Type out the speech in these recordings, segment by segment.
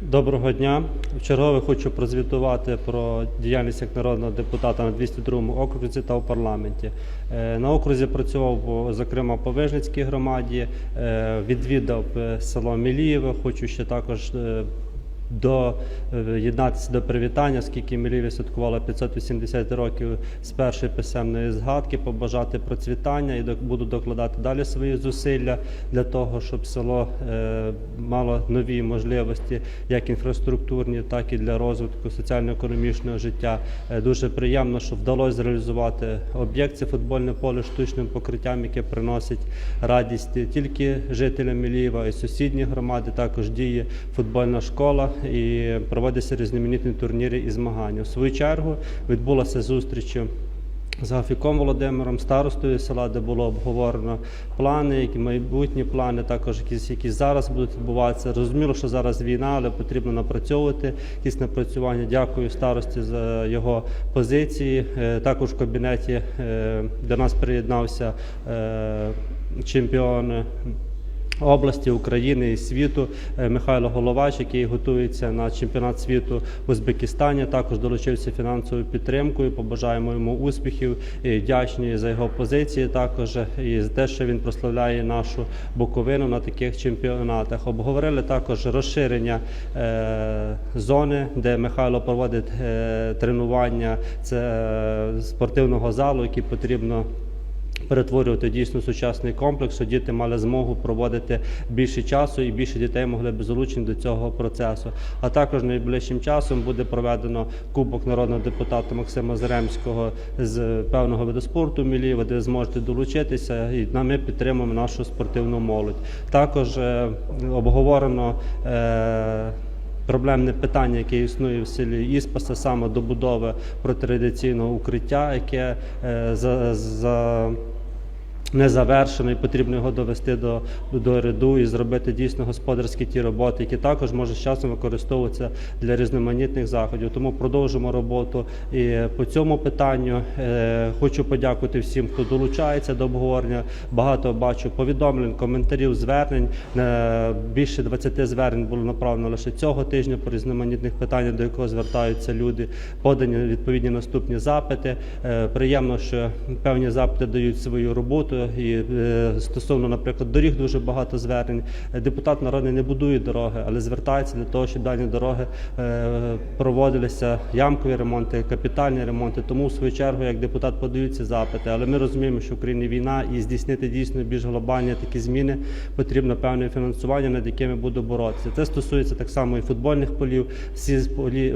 Доброго дня. Вчергове хочу прозвітувати про діяльність як народного депутата на 202 окрузі та у парламенті. Е, На окрузі працював зокрема по Вижницькій громаді, е, відвідав е, село Мілієве. Хочу ще також доєднатися до привітання, оскільки Мілієве святкувало 580 років з першої писемної згадки, побажати процвітання і буду докладати далі свої зусилля для того, щоб село е, мало нові можливості, як інфраструктурні, так і для розвитку соціально-економічного життя. Е, Дуже приємно, що вдалося зреалізувати об'єкт це футбольне поле штучним покриттям, яке приносить радість тільки жителям Мілієва, а й сусідні громади. Також діє футбольна школа і проводяться різноманітні турніри і змагання. У свою чергу відбулася зустріч. З Гафіком Володимиром, старостою села, де було обговорено плани, які майбутні плани, також якісь, які зараз будуть відбуватися. Розуміло, що зараз війна, але потрібно напрацьовувати якісь напрацювання. Дякую старості за його позиції. Е, Також в кабінеті е, до нас приєднався е, чемпіон області України і світу е, Михайло Головач, який готується на чемпіонат світу в Узбекистані. Також долучився фінансовою підтримкою. Побажаємо йому успіхів і вдячні за його позиції. Також і за те, що він прославляє нашу Буковину на таких чемпіонатах. Обговорили також розширення е, зони, де Михайло проводить е, тренування. Це спортивного залу, який потрібно перетворювати дійсно сучасний комплекс, щоб діти мали змогу проводити більше часу і більше дітей могли б залучені до цього процесу. А також найближчим часом буде проведено Кубок народного депутата Максима Заремського з певного виду спорту Мілієва, де зможете долучитися, і ми підтримуємо нашу спортивну молодь. Також е, обговорено. Е, Проблемне питання, яке існує в селі Іспаса, саме добудови протирадіаційного укриття, яке е, за, за не завершено і потрібно його довести до, до ряду і зробити дійсно господарські ті роботи, які також можуть з часом використовуватися для різноманітних заходів. Тому продовжимо роботу і по цьому питанню. Е, хочу подякувати всім, хто долучається до обговорення. Багато бачу повідомлень, коментарів, звернень. Е, більше 20 звернень було направлено лише цього тижня по різноманітних питаннях, до якого звертаються люди. Подані відповідні наступні запити. Е, приємно, що певні запити дають свою роботу. І е, стосовно, наприклад, доріг дуже багато звернень. Е, Депутат народний не будує дороги, але звертається для того, щоб дані дороги е, проводилися ямкові ремонти, капітальні ремонти. Тому в свою чергу, як депутат подають ці запити. Але ми розуміємо, що в Україні війна і здійснити дійсно більш глобальні такі зміни потрібно певне фінансування, над якими буду боротися. Це стосується так само і футбольних полів. Всі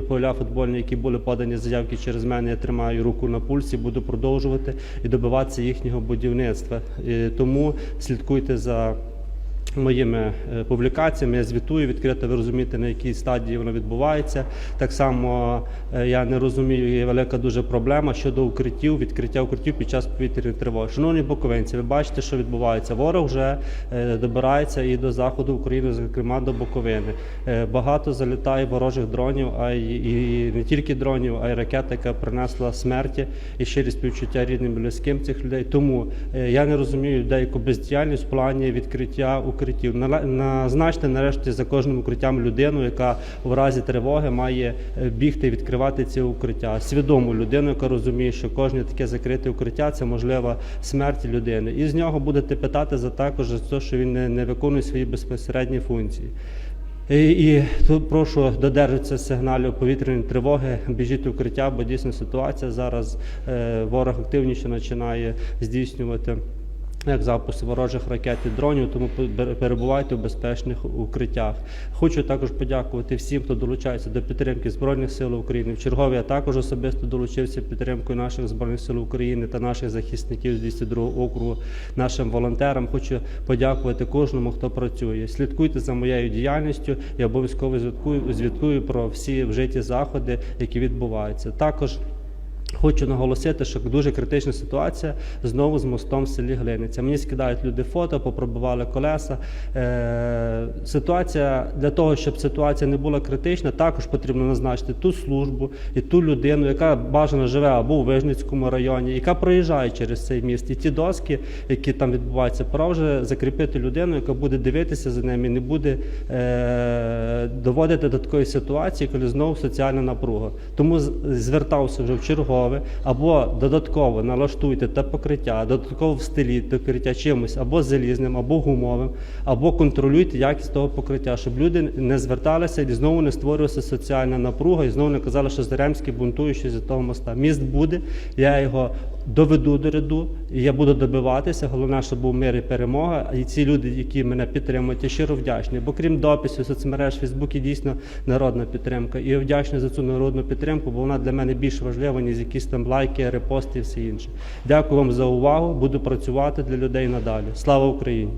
поля футбольні, які були подані заявки через мене, я тримаю руку на пульсі, буду продовжувати і добиватися їхнього будівництва. І тому слідкуйте за. Моїми е, публікаціями я звітую відкрито, ви розумієте, на якій стадії воно відбувається. Так само е, я не розумію, є велика дуже проблема щодо укриттів, відкриття укриттів під час повітряної тривоги. Шановні буковинці, ви бачите, що відбувається. Ворог вже е, добирається і до заходу України, зокрема до Буковини. Багато залітає ворожих дронів, а й і не тільки дронів, а й ракета, яка принесла смерті і щирі співчуття рідним близьким цих людей. Тому я не розумію деяку бездіяльність в плані відкриття укриттів. Нала- Назначте нарешті за кожним укриттям людину, яка в разі тривоги має е, бігти і відкривати ці укриття. Свідому людину, яка розуміє, що кожне таке закрите укриття це можлива смерть людини. І з нього будете питати за також за те, що він не, не виконує свої безпосередні функції. І, і тут прошу додержатися сигналів повітряної тривоги, біжіть укриття, бо дійсно ситуація зараз е, ворог активніше починає здійснювати. Як запуск ворожих ракет і дронів, тому пер- перебувайте в безпечних укриттях. Хочу також подякувати всім, хто долучається до підтримки Збройних сил України. В чергові я також особисто долучився підтримкою наших збройних сил України та наших захисників з 202 округу, нашим волонтерам. Хочу подякувати кожному, хто працює. Слідкуйте за моєю діяльністю і обов'язково звідкую, звідкую про всі вжиті заходи, які відбуваються. Також Хочу наголосити, що дуже критична ситуація знову з мостом в селі Глиниця. Мені скидають люди фото, попробували колеса. Е, ситуація для того, щоб ситуація не була критична, також потрібно назначити ту службу і ту людину, яка бажано живе або у Вижницькому районі, яка проїжджає через цей міст. І ті доски, які там відбуваються, пора вже закріпити людину, яка буде дивитися за ними, не буде е, доводити до такої ситуації, коли знову соціальна напруга. Тому звертався вже в чергове, або додатково налаштуйте те покриття, додатково в стилі покриття чимось або залізним, або гумовим, або контролюйте якість того покриття, щоб люди не зверталися і знову не створювалася соціальна напруга, і знову не казали, що Заремський бунтує щось з того моста. Міст буде, я його доведу до ряду, і я буду добиватися. Головне, щоб був мир і перемога. І ці люди, які мене підтримують, я щиро вдячний. Бо крім дописів, соцмереж, Фейсбуці дійсно народна підтримка. І я вдячний за цю народну підтримку, бо вона для мене більш важлива, ніж якісь там лайки, репости і все інше. Дякую вам за увагу. Буду працювати для людей надалі. Слава Україні!